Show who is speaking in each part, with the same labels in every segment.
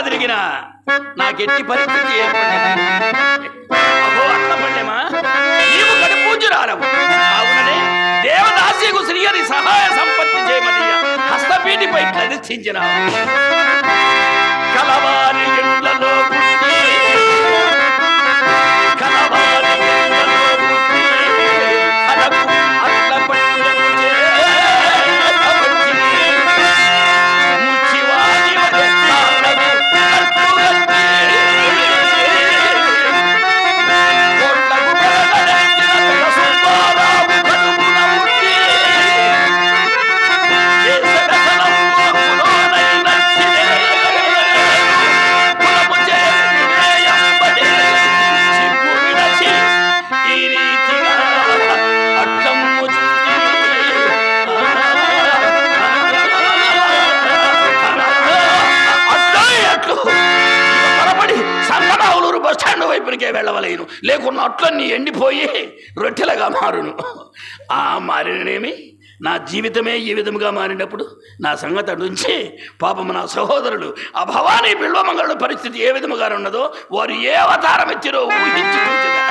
Speaker 1: తిరిగినా నాకెట్టి పరిస్థితి ఏర్పడింది అహో అట్ల పళ్ళెమా నీవు కడి అవుననే దేవదాసికు శ్రీహరి సహాయ సంపత్తి చేయమని హస్తపీటిపై ప్రదర్శించిన కలవారి ఇండ్లలో స్టాండ్ వెళ్ళవలేను. లేకున్న అట్లన్నీ ఎండిపోయి రొట్టెలుగా మారును. ఆ మారిననేమి నా జీవితమే ఈ విధముగా మారినప్పుడు నా సంగతి నుంచి పాపం నా సహోదరులు ఆ భవానీ బిల్వమంగళ పరిస్థితి ఏ విధముగా ఉన్నదో వారు ఏ అవతారం ఇచ్చిరో ఊహించి ఎవరిగా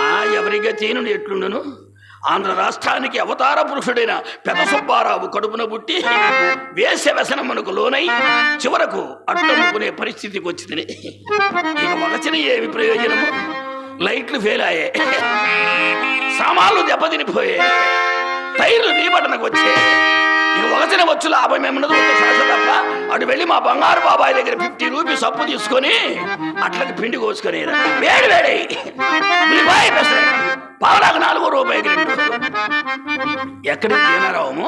Speaker 1: ఆ ఎవరి గతీనుడు ఎట్లుండను? ఆంధ్ర రాష్ట్రానికి అవతార పురుషుడైన పెద సుబ్బారావు కడుపున పుట్టి వేస వ్యసనమునకు లోనై చివరకు అట్టముకునే పరిస్థితికి వచ్చింది. ఇక వలచిన ఏమి ప్రయోజనము? లైట్లు ఫెయిల్ అయ్యాయి. సామాన్లు దెబ్బతినిపోయాయి. టైర్లు నీబటనకు వచ్చాయి. ఒకచిన వచ్చు లాభం ఏమన్నది? ఒక అటు వెళ్ళి మా బంగారు బాబాయ్ దగ్గర ఫిఫ్టీ రూపీస్ అప్పు తీసుకొని అట్లకి పిండి కోసుకొని వేడి వేడి. పావులకు నాలుగు రూపాయకి రెండు. ఎక్కడ తినరాము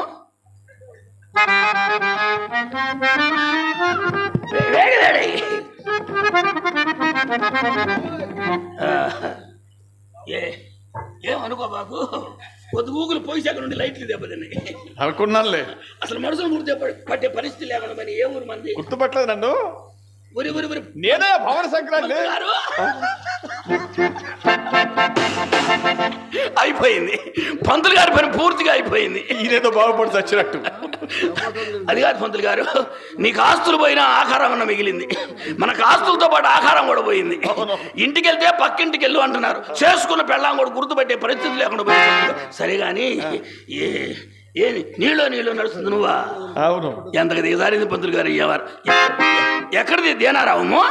Speaker 1: వేడి వేడి ఆ, ఏ ఏమనుకో బాబు? కొద్ది గూగులు పోయి అక్కడ నుండి లైట్లు దెబ్బతిన్నాయి.
Speaker 2: అనుకున్నానులే.
Speaker 1: అసలు మనుషులు గుర్తు పట్టే పరిస్థితి లేకుండా మరి ఏ ఊరు మంది
Speaker 2: గుర్తుపట్టలేదు నన్ను.
Speaker 1: ఊరి ఊరి ఊరి
Speaker 2: నేనే భవన సంక్రాంతి.
Speaker 1: గారు. అయిపోయింది పంతులు గారి పని పూర్తిగా అయిపోయింది
Speaker 2: ఈయనేదో బాగుపడి చచ్చినట్టు
Speaker 1: అది కాదు పంతులు గారు నీకు ఆస్తులు పోయినా ఆహారం అన్న మిగిలింది మనకు ఆస్తులతో పాటు ఆహారం కూడా పోయింది ఇంటికి వెళ్తే పక్కింటికి వెళ్ళు అంటున్నారు చేసుకున్న పెళ్ళాం కూడా గుర్తుపెట్టే పరిస్థితి లేకుండా పోయింది సరే కానీ ఏ ఏమి నీళ్ళు నీళ్ళు నడుస్తుంది నువ్వా
Speaker 2: అవును
Speaker 1: ఎంతకు దిగజారింది పంతులు గారు ఎవరు ఎక్కడిది దేనారావము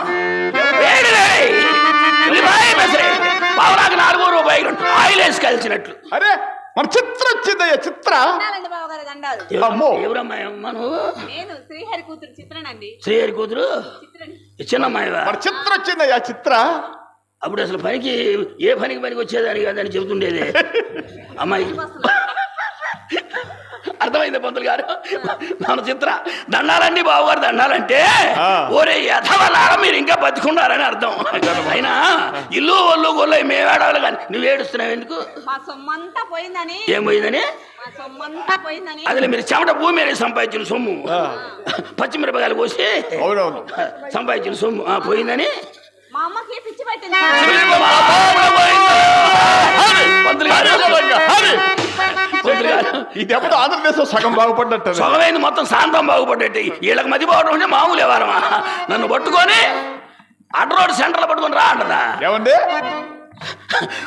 Speaker 1: కలిసినట్లు
Speaker 2: అరే మన చిత్ర వచ్చిందయ్యా చిత్ర. అమ్మో.
Speaker 1: నువ్వు?
Speaker 3: నేను శ్రీహరి కూతురు చిత్రనండి.
Speaker 1: శ్రీహరి కూతురు?
Speaker 3: చిత్రని.
Speaker 1: చిన్నమ్మాయివా?
Speaker 2: మన చిత్ర వచ్చిందయ్యా చిత్ర.
Speaker 1: అప్పుడు అసలు పనికి ఏ పనికి పనికి వచ్చేదాని కాదని చెబుతుండేది. అమ్మాయి అర్థమైంది పంతులు గారు? మన చిత్ర. దండాలండి బావగారు దండాలంటే. ఓరే యథవలారా మీరు ఇంకా బతికున్నారని అర్థం. అయినా ఇల్లు ఒళ్ళు గొల్ల మేమేడాలి కానీ నువ్వు ఏడుస్తున్నావు ఎందుకు?
Speaker 3: మా సొమ్మంతా పోయిందని.
Speaker 1: ఏం పోయిందని?
Speaker 3: మా సొమ్మంతా పోయిందని.
Speaker 1: అదిలే మీరు చెమట భూమి మీద సంపాదించిన సొమ్ము. పచ్చిమిరపకాయలు కోసి సంపాదించిన సొమ్ము. పోయిందని?
Speaker 3: మా అమ్మకి పిచ్చి పట్టింది.
Speaker 2: ఈ దెబ్బతో ఆంధ్రప్రదేశ్ సగం బాగుపడ్డట్టు
Speaker 1: సొగమైంది మొత్తం శాంతం బాగుపడ్డట్టు. వీళ్ళకి మతి పోవడం అంటే మామూలు ఎవరమా నన్ను పట్టుకొని అడ్డ రోడ్ సెంటర్లో పట్టుకొని రా అంటదా?
Speaker 2: ఏమండి?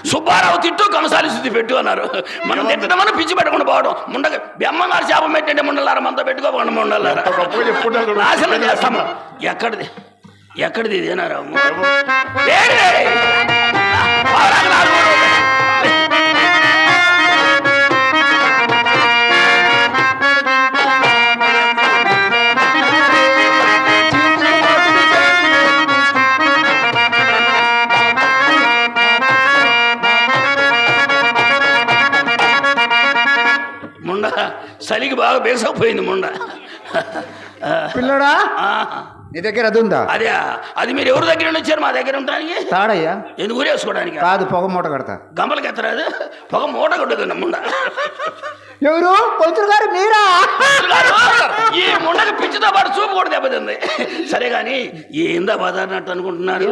Speaker 1: సుబ్బారావు తిట్టు కంసాలి శుద్ధి పెట్టు అన్నారు. మనం తిట్టడం పిచ్చి పెట్టకుండా పోవడం. ముండగ బెమ్మగారు శాపం పెట్టండి ముండలారా మనతో పెట్టుకోకుండా ముండలారా. నాశనం చేస్తాము. ఎక్కడిది? ఎక్కడిది ఇదేనారాము బాగా బేసకపోయింది ముండ.
Speaker 4: పిల్లడా? నీ దగ్గర అది ఉందా?
Speaker 1: అదే అది మీరు ఎవరి దగ్గర వచ్చారు మా దగ్గర ఉండడానికి
Speaker 4: తాడయ్యా?
Speaker 1: ఎందుకు ఊరేసుకోవడానికి.
Speaker 4: కాదు పొగ మూట కడతా.
Speaker 1: గంపలకి ఎత్తరాదు పొగ మూట కొట్టుకుంది ముండ.
Speaker 4: ఎవరు? పంతులు గారు మీరా?
Speaker 1: ఈ ముండకి పిచ్చితో పాటు చూపు కూడా దెబ్బతింది. సరే గాని ఏందా బాధారినట్టు అనుకుంటున్నారు?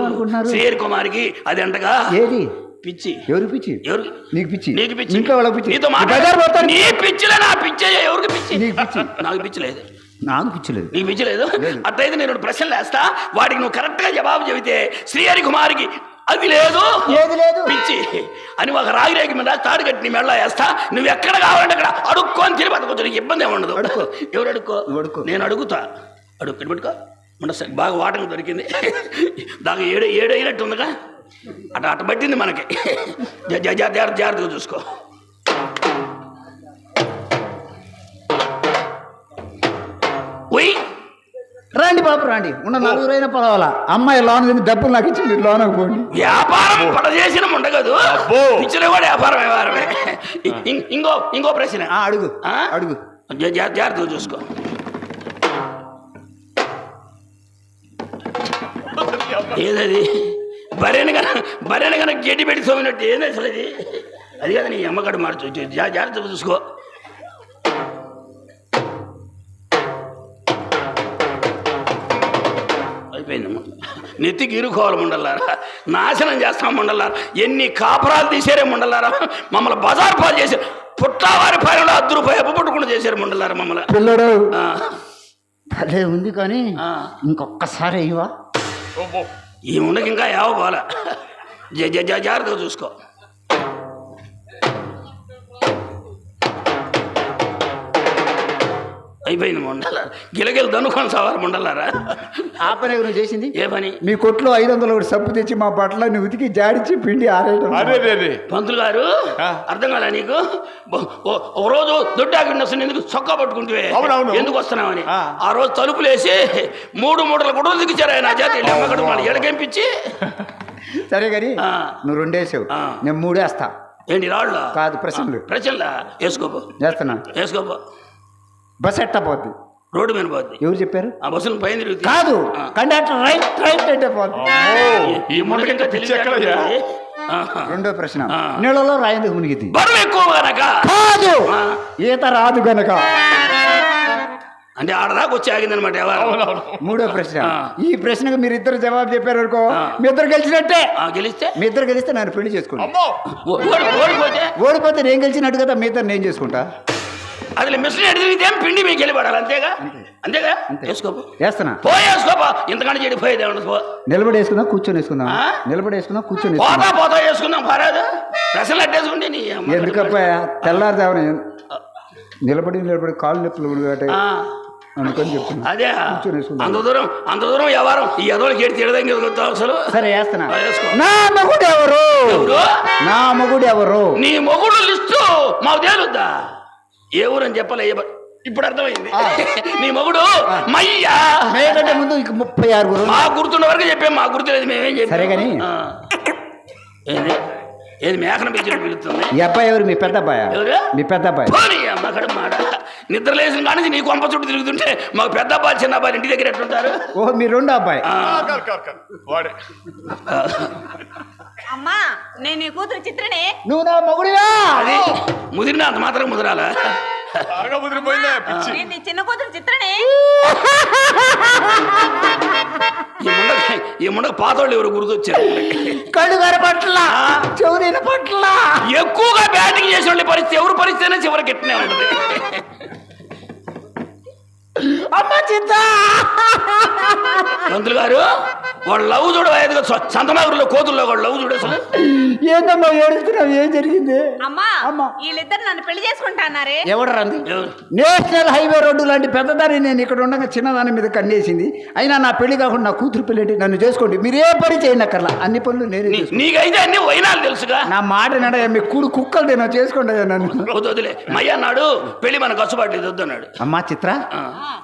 Speaker 1: శ్రీహరి కుమార్కి అది అంటగా?
Speaker 4: ఏది?
Speaker 1: పిచ్చి.
Speaker 4: ఎవరు పిచ్చి?
Speaker 1: ఎవరు
Speaker 4: నీకు పిచ్చి?
Speaker 1: నీకు పిచ్చి.
Speaker 4: ఇంట్లో వాళ్ళకి పిచ్చి?
Speaker 1: నీతో
Speaker 4: నీ
Speaker 1: మాట్లాడ
Speaker 4: బజార్ పోతాను
Speaker 1: నీ పిచ్చిలే నా పిచ్చే ఎవరికి పిచ్చి?
Speaker 4: నీకు పిచ్చి.
Speaker 1: నాకు పిచ్చి లేదు.
Speaker 4: నాకు పిచ్చి లేదు.
Speaker 1: నీకు పిచ్చి లేదు?
Speaker 4: లేదు.
Speaker 1: అట్లయితే నేను రెండు ప్రశ్నలు వేస్తా. వాటికి నువ్వు కరెక్ట్గా జవాబు చెబితే శ్రీహరి కుమారికి అది లేదు.
Speaker 4: ఏది లేదు?
Speaker 1: పిచ్చి. అని ఒక రాగిరేగి మీద తాడు కట్టి నీ మెడలో వేస్తా. నువ్వు ఎక్కడ కావాలంటే అక్కడ అడుక్కొని తిరిగి బతకొచ్చు నీకు ఇబ్బంది ఏమి ఉండదు.
Speaker 4: అడుక్కో.
Speaker 1: ఎవరు అడుక్కో?
Speaker 4: అడుక్కో.
Speaker 1: నేను అడుగుతా. అడుగు పెట్టుకో. మన బాగా వాటం దొరికింది. దాకా ఏడు ఏడు అయినట్టు ఉందిగా. అట అట పట్టింది మనకి. జాగ్రత్త జాగ్రత్తగా చూసుకో.
Speaker 4: రండి బాబు రండి. ఉన్న నలుగురైనా పర్వాలా? అమ్మాయి లోన్ తిని డబ్బులు నాకు ఇచ్చి మీరు లోనకు పోండి.
Speaker 1: వ్యాపారం పడచేసిన ఉండగదు
Speaker 2: అబ్బో.
Speaker 1: పిచ్చిలో కూడా వ్యాపారం వ్యవహారమే ఇంకో ఇంకో ప్రశ్న.
Speaker 4: ఆ, అడుగు.
Speaker 1: ఆ?
Speaker 4: అడుగు.
Speaker 1: జా- జా- జాగ్రత్తగా చూసుకో. ఏదది? బరేను కన బరేను కనుక గడ్డి పెట్టి సోమినట్టు ఏంది అసలు అది అది కదా నీ అమ్మగడు మార్చు జా- జాగ్రత్తగా చూసుకో. అయిపోయిందమ్మా. నెత్తికి ఇరుకోవాలి ముండల్లారా నాశనం చేస్తాం ముండల్లారా ఎన్ని కాపురాలు తీసారే ముండల్లారా మమ్మల్ని బజార్ పాలు చేశారు పుట్టావారి పాలెంలో అద్దు రూపాయి అప్పు పుట్టకుండా చేశారు ముండల్లారా మమ్మల్ని.
Speaker 4: పిల్లడు అదే ఉంది కానీ. ఇంకొకసారి ఇవ్వా
Speaker 2: అబ్బో.
Speaker 1: ఈ ముందుకు ఇంకా యావ పోలే. జ- జ- జ- జాగ్రత్తగా చూసుకో. అయిపోయింది ముండలారా గిలగిల దన్నుకొని సవారు ముండలారా?
Speaker 4: ఆ పని నువ్వు చేసింది?
Speaker 1: ఏ పని?
Speaker 4: మీ కొట్లో ఐదు వందలు ఒకటి సబ్బు తెచ్చి మా బట్టలని ఉతికి జాడిచి పిండి ఆరేయడం.
Speaker 1: పంతులు గారు. అర్థం కాలే నీకు? ఒక రోజు దొడ్డాకి వస్తుంది ఎందుకు చొక్కా పట్టుకుంటే. ఎందుకు వస్తున్నావని?
Speaker 2: ఆ.
Speaker 1: ఆ రోజు తలుపులేసి మూడు మూటలు కూడా దిగిచారు ఆయన జాతి అమ్మగడు ఎడకెంపించి
Speaker 4: సరే కానీ
Speaker 1: ఆ.
Speaker 4: నువ్వు రెండేసావు.
Speaker 1: ఆ.
Speaker 4: నేను మూడేస్తా.
Speaker 1: ఏంటి రాళ్ళ?
Speaker 4: కాదు ప్రశ్నలు.
Speaker 1: ప్రచల్లా వేసుకోపో.
Speaker 4: చేస్తున్నా
Speaker 1: వేసుకోపో.
Speaker 4: బస్ ఎట్టా పోద్ది?
Speaker 1: రోడ్డు మీద పోద్ది.
Speaker 4: ఎవరు చెప్పారు?
Speaker 1: ఆ బస్సులు పైన తిరుగుతాయి.
Speaker 4: కాదు. కండక్టర్ రైట్ రైట్ అంటే పోద్ది.
Speaker 1: ఈ
Speaker 2: పిచ్చి ఎక్కడయ్యా?
Speaker 4: రెండో ప్రశ్న. నీళ్ళలో రాయిందుకు మునిగిద్ది.
Speaker 1: బరువు ఎక్కువ గనక
Speaker 4: కాదు. ఈత రాదు గనక.
Speaker 1: అంటే ఆడదాకా వచ్చి ఆగిందనమాట
Speaker 4: మూడో ప్రశ్న. ఈ ప్రశ్నకు మీరు ఇద్దరు జవాబు చెప్పారు అనుకో. మీ ఇద్దరు గెలిచినట్టే.
Speaker 1: గెలిస్తే?
Speaker 4: మీ ఇద్దరు గెలిస్తే నన్ను పెళ్ళి చేసుకోండి.
Speaker 1: ఓడి- ఓడిపోతే?
Speaker 4: ఓడిపోతే నేను గెలిచినట్టు కదా మీ ఇద్దరు నేను చేసుకుంటా?
Speaker 1: అది మిషన్ ఎడితే పిండి మీకు వెళ్ళిపడాలి అంతేగా? అంతేగా? వేసుకోపో.
Speaker 4: వేస్తున్నా.
Speaker 1: పో వేసుకోపో ఇంతకంటే చెడిపోయేది పో.
Speaker 4: నిలబడి వేసుకుందాం కూర్చొని వేసుకుందాం? నిలబడి వేసుకుందాం కూర్చొని
Speaker 1: పోతా పోతా వేసుకుందాం పరాదు ప్రశ్నలు అట్టేసుకుంటే నీ.
Speaker 4: ఎందుకబ్బా తెల్లారుదామని నిలబడి నిలబడి కాళ్ళు నొప్పులు అందుకని చెప్తున్నా.
Speaker 1: అదే. అంత దూరం అంత దూరం వ్యవహారం. ఈ ఎదోళ్ళకి ఏడు తిడదాం అసలు?
Speaker 4: సరే వేస్తున్నా. నా మొగుడు ఎవరు?
Speaker 1: ఎవరు?
Speaker 4: నా మొగుడు ఎవరు?
Speaker 1: నీ మొగుడు లిస్టు మాకు తేలుద్దా? ఏ ఊరని చెప్పలే ఇప్పుడు అర్థమైంది. నీ మొగుడు మయ్యా.
Speaker 4: మేకంటే ముందు ఇక ముప్పై ఆరుగురు
Speaker 1: మా గుర్తున్న వరకు చెప్పాం మా గుర్తులేదు మేమేం చెప్పాం.
Speaker 4: సరే గాని.
Speaker 1: ఏంది మేకన పిచ్చి పిలుస్తుంది?
Speaker 4: ఈ అబ్బాయి ఎవరు? మీ పెద్ద అబ్బాయా?
Speaker 1: ఎవరు?
Speaker 4: మీ పెద్ద అబ్బాయి.
Speaker 1: పోనీ అమ్మ అక్కడ మాట నిద్ర లేచిన కానీ నీ కొంప చుట్టూ తిరుగుతుంటే మాకు పెద్ద అబ్బాయి చిన్న అబ్బాయి ఇంటి దగ్గర ఎట్లుంటారు
Speaker 4: ఓహో మీ రెండో అబ్బాయి.
Speaker 1: ఆ,
Speaker 2: కాదు, కాదు, కాదు. వాడే.
Speaker 3: అమ్మా నేను నీ కూతురు చిత్రనే.
Speaker 4: నువ్వు నా మొగుడివా?
Speaker 1: అది ముదిరిన అంత మాత్రం ముదిరాలా?
Speaker 2: బాగా ముదిరిపోయిందా పిచ్చి?
Speaker 3: నేను నీ చిన్న కూతురు చిత్రనే.
Speaker 1: ఈ ముండక ఈ ముండక పాతోళ్ళు ఎవరు గుర్తొచ్చారు?
Speaker 4: కళ్ళు పట్ల చెవులైన పట్ల
Speaker 1: ఎక్కువగా బ్యాటింగ్ చేసిన పరిస్థితి ఎవరు పరిస్థితి అయినా చివరికి ఎట్టినే ఉంటుంది?
Speaker 4: అమ్మ చిత్త!
Speaker 1: మంత్రులు గారు వాడు లవ్ చూడ సంతమాగురులో కోతుల్లో వాడు లవ్ చూడ అసలు.
Speaker 4: ఏందమ్మా ఏడుస్తున్నావు? ఏం జరిగింది?
Speaker 3: అమ్మా
Speaker 4: అమ్మా.
Speaker 3: వీళ్ళిద్దరు నన్ను పెళ్ళి చేసుకుంటా అన్నారే
Speaker 4: ఎవడు రంది
Speaker 1: ఎవరు?
Speaker 4: నేషనల్ హైవే రోడ్డు లాంటి పెద్దదాన్ని నేను ఇక్కడ ఉండగా చిన్నదాని మీద కన్నేసింది. అయినా నా పెళ్ళి కాకుండా నా కూతురు పెళ్ళి నన్ను చేసుకోండి. మీరు ఏ పని చేయనక్కర్లా. అన్ని పనులు నేనే.
Speaker 1: నీకైతే అన్ని వైనాలు తెలుసుగా.
Speaker 4: నా మాట నడ మీ కూడు కుక్కలు నేను చేసుకోండి నన్ను.
Speaker 1: వదిలే మయ్య పెళ్ళి మన కసుబాటు వద్దు అన్నాడు
Speaker 4: అమ్మా చిత్ర.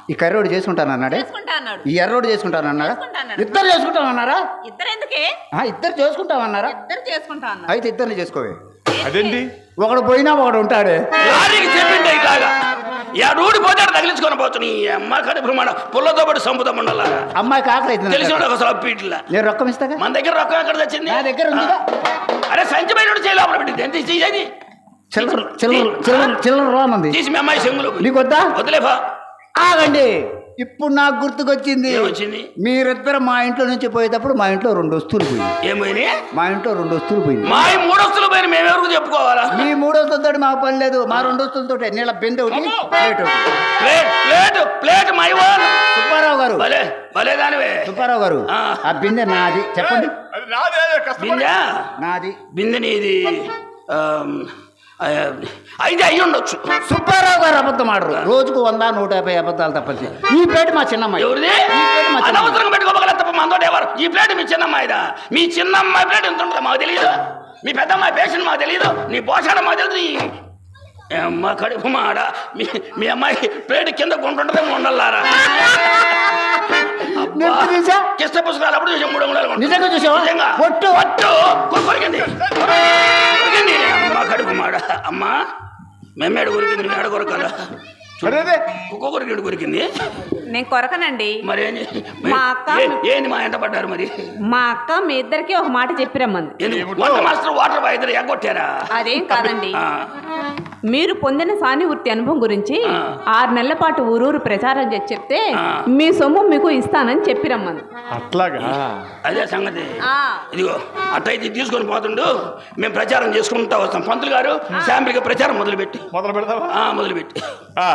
Speaker 4: ఈ కర్రోడు చేసుకుంటాను అన్నాడే?
Speaker 3: చేసుకుంటా అన్నాడు.
Speaker 4: ఈ ఎర్రోడు చేసుకుంటాను అన్నాడా?
Speaker 3: చేసుకుంటా అన్నాడు.
Speaker 4: ఇద్దరు చేసుకుంటామన్నారా
Speaker 3: ఇద్దరు ఎందుకే?
Speaker 4: ఆ, ఇద్దరు
Speaker 3: ఇద్దరు చేసుకుంటా అన్నారు
Speaker 4: అయితే ఇద్దరిని చేసుకోవే.
Speaker 2: అదేంటి?
Speaker 4: ఒకడు పోయినా ఒకడు ఉంటాడే.
Speaker 1: లారీకి చెప్పిండే రూడి పోతే ఆడ తగిలించుకొని పోతు నీ అమ్మ కడి ప్రమాణ పుల్లతో పాటు సంపుతం ఉండాలా
Speaker 4: అమ్మాయికి ఆకలి అవుతుంది
Speaker 1: తెలిసిన అసలు అప్పీట్లా
Speaker 4: నేను రొక్కం ఇస్తాగా?
Speaker 1: మన దగ్గర రొక్కం ఎక్కడ తెచ్చింది?
Speaker 4: నా దగ్గర ఉందిగా.
Speaker 1: అరే సంచి బయట చేయి లోపల పెట్టింది ఎంత తీసేది
Speaker 4: చిల్లర చిల్లర చిల్లర చిల్లర రానుంది
Speaker 1: తీసి మీ అమ్మాయి చెంగులు
Speaker 4: నీకు వద్దా
Speaker 1: వదిలే బా.
Speaker 4: ఆగండి. ఇప్పుడు నాకు గుర్తుకొచ్చింది.
Speaker 1: ఏమొచ్చింది?
Speaker 4: మీరిద్దరు మా ఇంట్లో నుంచి పోయేటప్పుడు మా ఇంట్లో రెండు వస్తువులు పోయింది
Speaker 1: ఏమైనా
Speaker 4: మా ఇంట్లో రెండు వస్తువులు పోయింది
Speaker 1: మా ఈ మూడొస్తుల పైన మేమెవరికి చెప్పుకోవాలా?
Speaker 4: మీ మూడు వస్తువులతో మాకు పని లేదు. మా రెండు వస్తువులతో నీళ్ళ బిందె ఒకటి ప్లేట్
Speaker 1: ప్లేట్ ప్లేట్ ప్లేట్ మైవాన్
Speaker 4: సుబ్బారావు గారు.
Speaker 1: భలే భలే దానివే.
Speaker 4: సుబ్బారావు గారు
Speaker 1: ఆ.
Speaker 4: బిందె నాది. చెప్పండి.
Speaker 2: అది నాదే కష్టపడి.
Speaker 1: బిందె?
Speaker 4: నాది.
Speaker 1: బిందె నీది అయితే అయ్యి ఉండొచ్చు.
Speaker 4: సుబ్బారావు గారు అబద్ధం ఆడరు. రోజుకు వంద నూట యాభై అబద్ధాలు తప్పని ఈ ప్లేట్ మా చిన్నమ్మాయి.
Speaker 1: అనవసరంగా పెట్టుకోగల తప్ప మనతో ఎవరు? ఈ ప్లేట్ మీ చిన్నమ్మాయిదా? మీ చిన్నమ్మాయి ప్లేట్ ఎంత ఉంటుందో మాకు తెలియదు మీ పెద్దమ్మాయి పేషెంట్ మాకు తెలియదు నీ పోషణ మాకు తెలియదు అమ్మ కడుపు మాడ. మీ మీ అమ్మాయి ప్లేట్ కింద గుంటుంటే ఉండల్లారా
Speaker 4: చూసా?
Speaker 1: కిష్ట పుస్తకాలు అప్పుడు చూసాం మూడు ఉంటాయి.
Speaker 4: నిజంగా చూసావా?
Speaker 1: నిజంగా.
Speaker 4: ఒట్టు.
Speaker 1: కొరికింది. కొరికింది. కడుపు మాడ అమ్మ మెమ్మేడ కొరికింది మేడ కొరకాల?
Speaker 2: అదే అదే
Speaker 1: కుక్క కొరికింది కొరికింది?
Speaker 3: నేను కొరకనండి.
Speaker 1: మరి
Speaker 3: మా అక్క-
Speaker 1: ఏంది మా ఎంట పడ్డారు మరి?
Speaker 3: మా అక్క మీ ఇద్దరికి ఒక మాట చెప్పిరమ్మంది.
Speaker 1: వంట మాస్టర్ వాటర్ బాయ్ ఇద్దరు ఎగ్గొట్టారా?
Speaker 3: అదేం కాదండి. మీరు పొందిన సానుభూతి అనుభవం గురించి
Speaker 1: ఆ.
Speaker 3: ఆరు నెలల పాటు ఊరూరు ప్రచారం చేసి చెప్తే. మీ సొమ్ము మీకు ఇస్తానని చెప్పిరమ్మంది
Speaker 2: అట్లాగా?
Speaker 1: అదే సంగతి. ఇదిగో అట్టయితే తీసుకొని పోతుండు. మేము ప్రచారం చేసుకుంటా వస్తాం. పంతులు గారు శాంపిల్గా ప్రచారం మొదలుపెట్టి.
Speaker 2: మొదలు పెడతావా?
Speaker 1: మొదలుపెట్టి.
Speaker 2: ఆ.